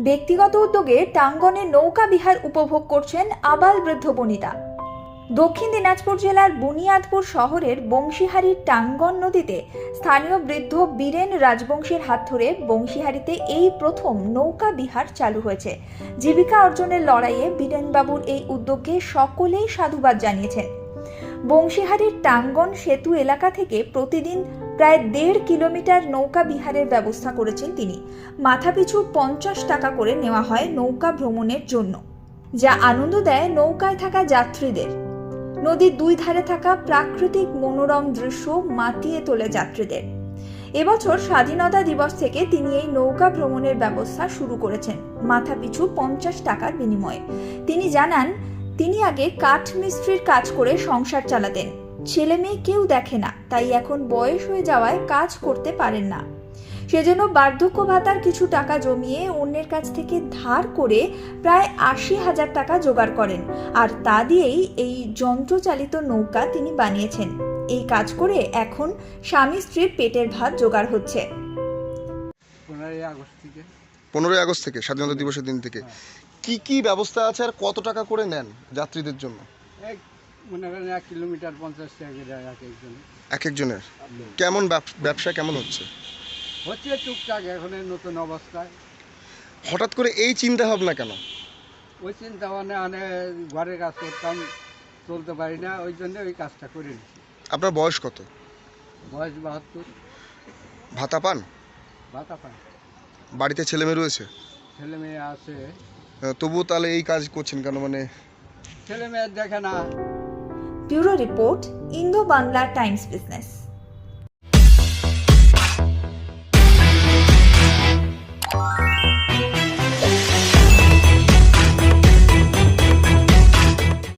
ব্যক্তিগত উদ্যোগে টাঙ্গনে নৌকা বিহার উপভোগ করছেন আবাল বৃদ্ধ বনিতা। দক্ষিণ দিনাজপুর জেলার বুনিয়াদপুর শহরের বংশীহারির টাঙ্গন নদীতে স্থানীয় বৃদ্ধ বীরেন রাজবংশের হাত ধরে বংশীহারিতে এই প্রথম নৌকা বিহার চালু হয়েছে। জীবিকা অর্জনের লড়াইয়ে বীরেনবাবুর এই উদ্যোগকে সকলেই সাধুবাদ জানিয়েছেন। বংশীহারির টাঙ্গন সেতু এলাকা থেকে প্রতিদিন প্রায় দেড় কিলোমিটার নৌকা বিহারের ব্যবস্থা করেছেন তিনি। মাথাপিছু পঞ্চাশ টাকা করে নেওয়া হয় নৌকা ভ্রমণের জন্য, যা আনন্দ দেয় নৌকায় থাকা যাত্রীদের। নদীর দুই ধারে থাকা প্রাকৃতিক মনোরম দৃশ্য মাতিয়ে তোলে যাত্রীদের। এবছর স্বাধীনতা দিবস থেকে তিনি এই নৌকা ভ্রমণের ব্যবস্থা শুরু করেছেন মাথাপিছু পঞ্চাশ টাকার বিনিময়ে। তিনি জানান, তিনি আগে কাঠ মিস্ত্রির কাজ করে সংসার চালাতেন। ছেলে মেয়ে কেউ দেখে না তাই এখন বয়স হয়ে যাওয়ায় কাজ করতে পারেন না। সেজন্য বার্ধক্য ভাতার কিছু টাকা জমিয়ে অন্যের কাছ থেকে ধার করে প্রায় আশি হাজার টাকা জোগাড় করেন আর তা দিয়েই এই যন্ত্রচালিত নৌকা তিনি বানিয়েছেন। এই কাজ করে এখন স্বামী স্ত্রীর পেটের ভাত জোগাড় হচ্ছে। পনেরোই আগস্ট থেকে? পনেরোই আগস্ট থেকে স্বাধীনতা দিবসের দিন থেকে। কি কি ব্যবস্থা আছে আর কত টাকা করে নেন যাত্রীদের জন্য? মনে করেন এক কিলোমিটার পঞ্চাশ টাকা এক একজন। এক একজনের? কেমন ব্যব- ব্যবসা কেমন হচ্ছে? হচ্ছে টুকটাক এখন এই নতুন অবস্থায়। হঠাৎ করে এই চিন্তা ভাবনা কেন? ওই চিন্তা মানে মানে ঘরের কাজ করতাম চলতে পারি না ওই জন্য ওই কাজটা করে নিচ্ছি আপনার বয়স কত? বয়স বাহাত্তর। ভাতা পান? ভাতা পাই। বাড়িতে ছেলে মেয়ে রয়েছে? ছেলে মেয়ে আছে তবুও তাহলে এই কাজ করছেন কেন? মানে ছেলে মেয়ে দেখে না। Bureau report Indo Bangla Times business.